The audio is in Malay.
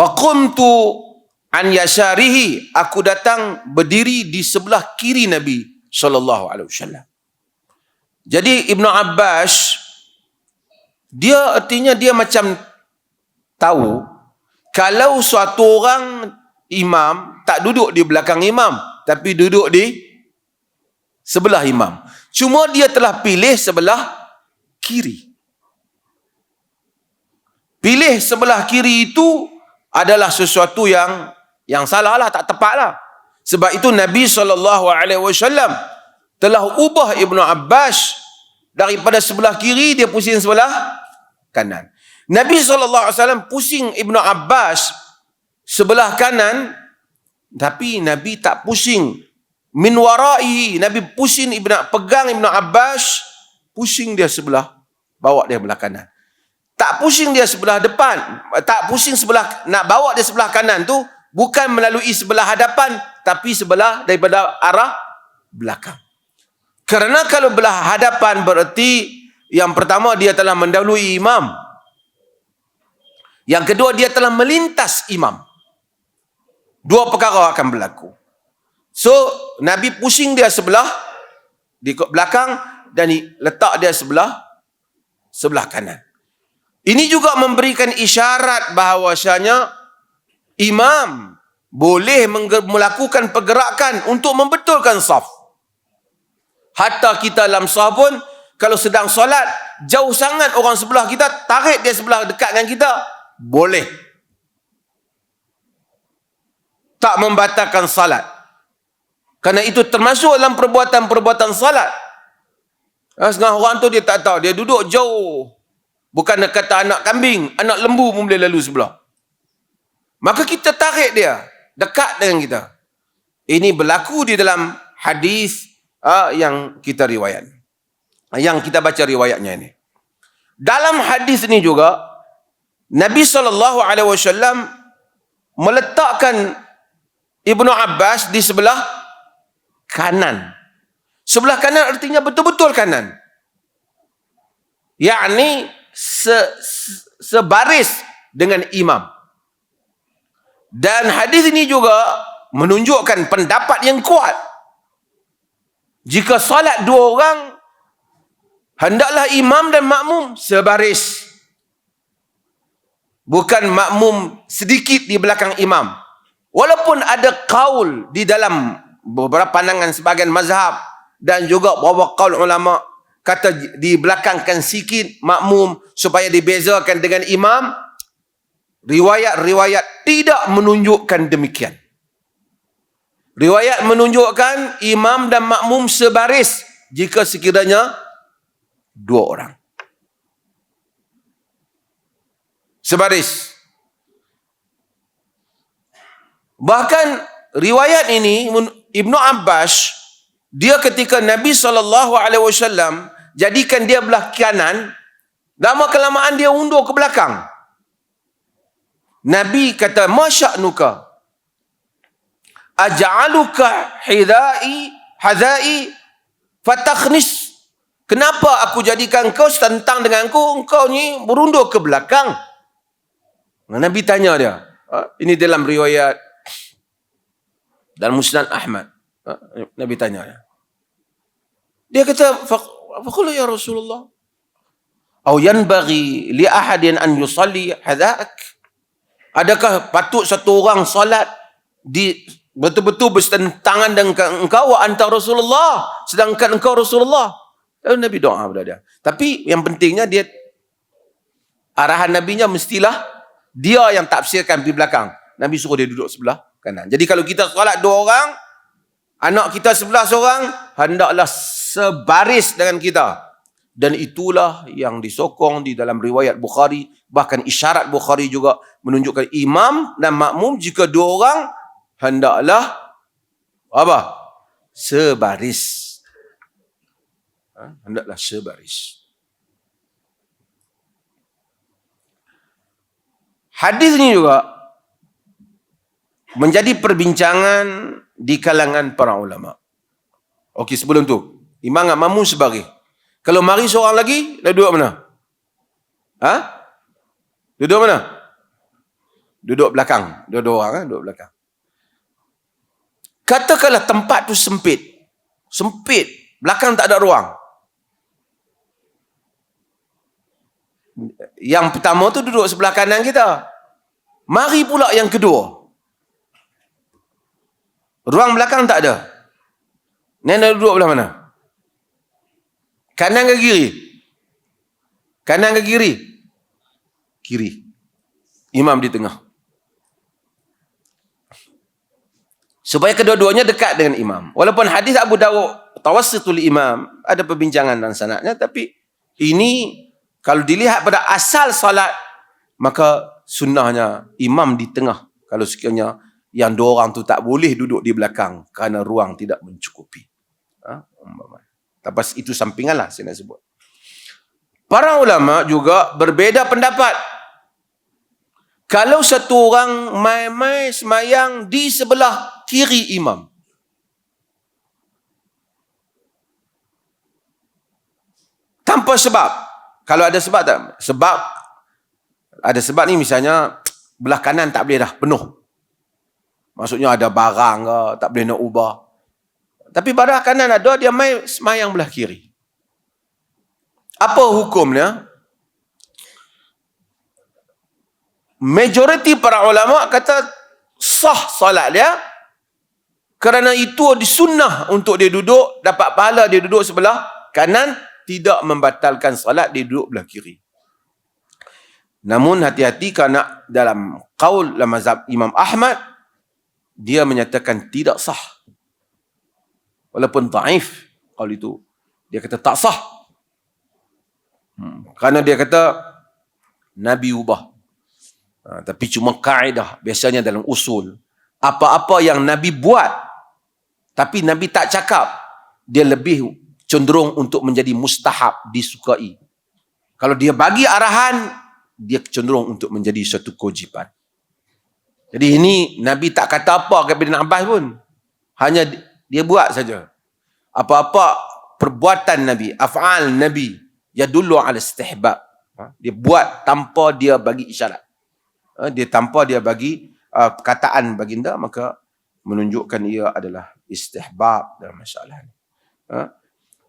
Faqumtu an yasarihi. Aku datang berdiri di sebelah kiri Nabi sallallahu alaihi wasallam. Jadi Ibnu Abbas dia artinya dia macam tahu kalau suatu orang imam tak duduk di belakang imam tapi duduk di sebelah imam. Cuma dia telah pilih sebelah kiri. Pilih sebelah kiri itu adalah sesuatu yang yang salah lah, tak tepat lah. Sebab itu Nabi SAW telah ubah Ibnu Abbas daripada sebelah kiri dia pusing sebelah kanan. Nabi SAW pusing Ibnu Abbas sebelah kanan tapi Nabi tak pusing min warai Nabi pusing Ibnu pegang Ibnu Abbas pusing dia sebelah bawa dia sebelah kanan. Tak pusing dia sebelah depan, tak pusing sebelah nak bawa dia sebelah kanan tu bukan melalui sebelah hadapan tapi sebelah daripada arah belakang. Kerana kalau belah hadapan bererti yang pertama dia telah mendahului imam. Yang kedua dia telah melintas imam. Dua perkara akan berlaku. So Nabi pusing dia sebelah di belakang dan letak dia sebelah sebelah kanan. Ini juga memberikan isyarat bahawasanya imam boleh melakukan pergerakan untuk membetulkan saf. Hatta kita dalam sah pun, kalau sedang solat, jauh sangat orang sebelah kita, tarik dia sebelah dekat dengan kita, boleh. Tak membatalkan salat. Kerana itu termasuk dalam perbuatan-perbuatan salat. Ha, setengah orang tu dia tak tahu. Dia duduk jauh. Bukan kata anak kambing. Anak lembu pun boleh lalu sebelah. Maka kita tarik dia. Dekat dengan kita. Ini berlaku di dalam hadis uh, yang kita riwayat. Yang kita baca riwayatnya ini. Dalam hadis ini juga Nabi SAW meletakkan Ibnu Abbas di sebelah kanan. Sebelah kanan artinya betul-betul kanan. Yakni se, se, sebaris dengan imam. Dan hadis ini juga menunjukkan pendapat yang kuat jika salat dua orang, hendaklah imam dan makmum sebaris. Bukan makmum sedikit di belakang imam. Walaupun ada kaul di dalam beberapa pandangan sebagian mazhab dan juga beberapa kaul ulama kata di belakangkan sikit makmum supaya dibezakan dengan imam riwayat-riwayat tidak menunjukkan demikian Riwayat menunjukkan imam dan makmum sebaris jika sekiranya dua orang. Sebaris. Bahkan riwayat ini Ibnu Abbas dia ketika Nabi SAW jadikan dia belah kanan lama kelamaan dia undur ke belakang. Nabi kata masya'nuka aj'aluka hidai hadai fatakhnis? Kenapa aku jadikan kau tentang denganku engkau ni berundur ke belakang. Nabi tanya dia ha, ini dalam riwayat dalam Musnad Ahmad Nabi tanya dia dia kata faqulu ya Rasulullah. Au yanbaghi li ahadin an yusalli hadaak adakah patut satu orang salat di betul-betul bertentangan dengan engkau antara Rasulullah sedangkan engkau Rasulullah? Lalu Nabi doa kepada dia. Tapi yang pentingnya dia arahan Nabinya mestilah dia yang tafsirkan di belakang. Nabi suruh dia duduk sebelah kanan. Jadi kalau kita solat dua orang anak kita sebelah seorang hendaklah sebaris dengan kita dan itulah yang disokong di dalam riwayat Bukhari bahkan isyarat Bukhari juga menunjukkan imam dan makmum jika dua orang hendaklah apa? Sebaris. Ha? Hendaklah sebaris. Hadis ini juga menjadi perbincangan di kalangan para ulama. Okey, sebelum tu, imam dengan makmum sebagai. Kalau mari seorang lagi, dah duduk mana? Ha? Duduk mana? Duduk belakang. Dua-dua orang eh? duduk belakang. Katakanlah tempat tu sempit. Sempit. Belakang tak ada ruang. Yang pertama tu duduk sebelah kanan kita. Mari pula yang kedua. Ruang belakang tak ada. Ni nak duduk belah mana? Kanan ke kiri? Kanan ke kiri? Kiri. Imam di tengah. Supaya kedua-duanya dekat dengan imam. Walaupun hadis Abu Dawud tawassitul imam ada perbincangan dalam sanadnya tapi ini kalau dilihat pada asal salat maka sunnahnya imam di tengah. Kalau sekiranya yang dua orang tu tak boleh duduk di belakang kerana ruang tidak mencukupi. Ha? Tapi itu sampingan lah saya nak sebut. Para ulama juga berbeza pendapat. Kalau satu orang mai-mai semayang di sebelah kiri imam. Tanpa sebab. Kalau ada sebab tak? Sebab ada sebab ni misalnya belah kanan tak boleh dah penuh. Maksudnya ada barang ke, tak boleh nak ubah. Tapi pada kanan ada, dia main semayang belah kiri. Apa hukumnya? Majoriti para ulama kata sah salat dia kerana itu disunnah untuk dia duduk, dapat pahala dia duduk sebelah kanan, tidak membatalkan salat dia duduk belah kiri. Namun hati-hati kerana dalam qaul dalam mazhab Imam Ahmad, dia menyatakan tidak sah. Walaupun taif kalau itu. Dia kata tak sah. Hmm. Kerana dia kata Nabi ubah. Ha, tapi cuma kaedah biasanya dalam usul. Apa-apa yang Nabi buat tapi Nabi tak cakap dia lebih cenderung untuk menjadi mustahab disukai. Kalau dia bagi arahan dia cenderung untuk menjadi satu kewajipan. Jadi ini Nabi tak kata apa kepada Abbas pun. Hanya dia buat saja. Apa-apa perbuatan Nabi, af'al Nabi, ya dulu ala istihbab. Ha? Dia buat tanpa dia bagi isyarat. Ha? Dia tanpa dia bagi uh, perkataan baginda, maka menunjukkan ia adalah istihbab dalam masalah ini. Ha?